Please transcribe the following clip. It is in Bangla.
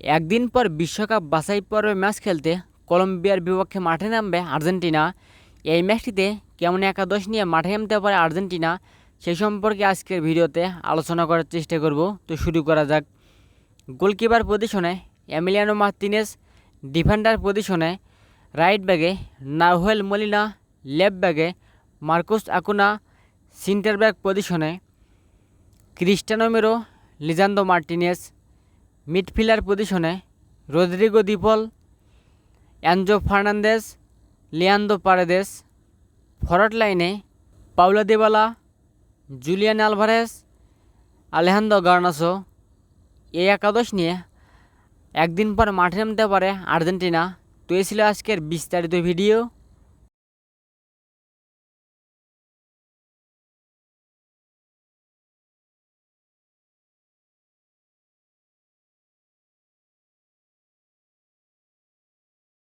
একদিন পর বিশ্বকাপ বাছাই পর্বে ম্যাচ খেলতে কলম্বিয়ার বিপক্ষে মাঠে নামবে আর্জেন্টিনা। এই ম্যাচটিতে কেমন একাদশ নিয়ে মাঠে নামতে পারে আর্জেন্টিনা সেই সম্পর্কে আজকের ভিডিওতে আলোচনা করার চেষ্টা করব। তো শুরু করা যাক। গোলকিপার পজিশনে এমিলিয়ানো মার্তিনেস, ডিফেন্ডার পজিশনে রাইট ব্যাগে নাহুয়েল মলিনা, লেফট ব্যাগে মার্কুস আকুনা, সেন্টার ব্যাক পজিশনে Cristian Romero, Lisandro Martinez midfielder পজিশনে Rodrigo De Paul Enzo Fernandez Leandro Paredes forward লাইনে Paulo Dybala Julian Alvarez Alejandro Garnacho এই একাদশ নিয়ে একদিন পর মাঠে নামতে পারে আর্জেন্টিনা। তো এই ছিল আজকের বিস্তারিত ভিডিও।